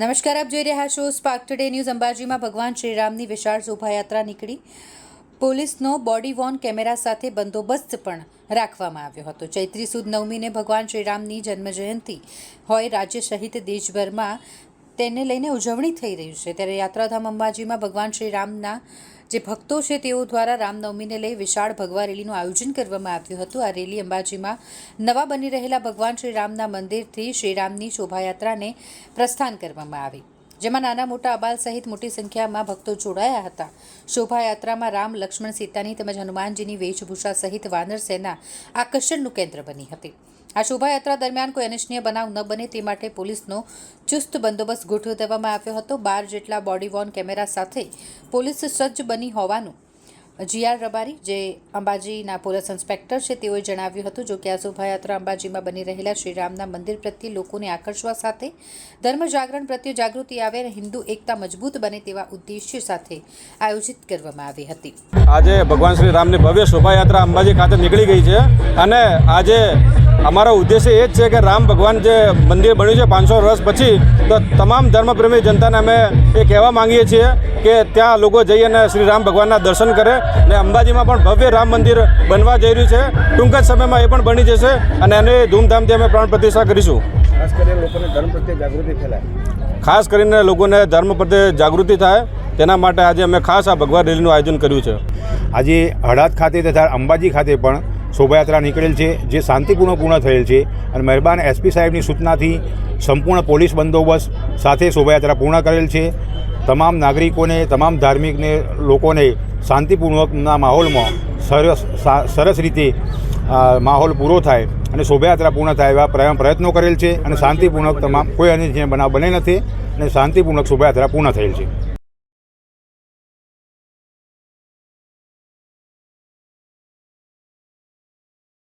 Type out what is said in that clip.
નમસ્કાર, આપ જોઈ રહ્યા છો સ્પાર્ક ટુડે ન્યૂઝ અંબાજીમાં ભગવાન શ્રીરામની વિશાળ શોભાયાત્રા નીકળી. પોલીસનો બોડી વોર્ન કેમેરા સાથે બંદોબસ્ત પણ રાખવામાં આવ્યો હતો. ચૈત્રી સુદ નવમીને ભગવાન શ્રીરામની જન્મજયંતિ હોય રાજ્ય સહિત દેશભરમાં તેને લઈને ઉજવણી થઈ રહી છે. ત્યારે યાત્રાધામ અંબાજીમાં ભગવાન શ્રીરામના જે ભક્તો છે તેઓ દ્વારા રામનવમીને લઈ વિશાળ ભગવા રેલીનું આયોજન કરવામાં આવ્યું હતું. આ રેલી અંબાજીમાં નવા બની રહેલા ભગવાન શ્રીરામના મંદિરથી શ્રીરામની શોભાયાત્રાને પ્રસ્થાન કરવામાં આવી. જેમાં નાના મોટા અબાલ સહિત મોટી સંખ્યામાં ભક્તો જોડાયા હતા. શોભાયાત્રામાં રામ, લક્ષ્મણ, સીતાની તેમજ હનુમાનજીની વેશભૂષા સહિત વાનર સેના આકર્ષણનું કેન્દ્ર બની હતી. આ શોભાયાત્રા દરમિયાન કોઈ અનિચ્છનીય બનાવ ન બને તે માટે પોલીસનો ચુસ્ત બંદોબસ્ત ગોઠવી દેવામાં આવ્યો હતો. બાર જેટલા બોડી વોર્ન કેમેરા સાથે પોલીસ સજ્જ બની હોવાનું જીઆર રબારી, જે અંબાજીના પોલીસ ઇન્સ્પેક્ટર છે, તેઓએ જણાવ્યું હતું, જો કે આ શોભાયાત્રા અંબાજીમાં બની રહેલા શ્રીરામના મંદિર પ્રત્યે લોકોને આકર્ષવા સાથે, ધર્મ જાગરણ પ્રત્યે જાગૃતિ આવે અને હિન્દુ એકતા મજબૂત બને તેવા ઉદ્દેશ્ય સાથે આયોજિત કરવામાં આવી હતી. આજે ભગવાન શ્રી રામની ભવ્ય શોભાયાત્રા અંબાજી ખાતે નીકળી ગઈ છે અને આજે અમારો ઉદ્દેશ્ય એ જ છે કે રામ ભગવાન જે મંદિર બન્યું છે પાંચસો વર્ષ પછી, તો તમામ ધર્મપ્રેમી જનતાને અમે એ કહેવા માંગીએ છીએ કે ત્યાં લોકો જઈ અને શ્રી રામ ભગવાનના દર્શન કરે અને અંબાજીમાં પણ ભવ્ય રામ મંદિર બનવા જઈ રહ્યું છે. ટૂંક જ સમયમાં એ પણ બની જશે અને એને ધૂમધામથી અમે પ્રાણ પ્રતિષ્ઠા કરીશું. ખાસ કરીને લોકોને ધર્મ પ્રત્યે જાગૃતિ ફેલાય. ખાસ કરીને લોકોને ધર્મ પ્રત્યે જાગૃતિ થાય તેના માટે આજે અમે ખાસ આ ભગવાન રેલીનું આયોજન કર્યું છે. આજે હળાદ ખાતે તથા અંબાજી ખાતે પણ શોભાયાત્રા નીકળેલ છે જે શાંતિપૂર્ણ પૂર્ણ થયેલ છે અને મહેરબાન એસપી સાહેબની સૂચનાથી સંપૂર્ણ પોલીસ બંદોબસ્ત સાથે શોભાયાત્રા પૂર્ણ કરેલ છે. તમામ નાગરિકોને તમામ ધાર્મિકને લોકોને શાંતિપૂર્વકના માહોલમાં સરસ સરસ રીતે માહોલ પૂરો થાય અને શોભાયાત્રા પૂર્ણ થાય એવા પ્રય- પ્રયત્નો કરેલ છે અને શાંતિપૂર્વક તમામ કોઈ અનિચ્છનીય બનાવ બને નથી અને શાંતિપૂર્વક શોભાયાત્રા પૂર્ણ થયેલ છે.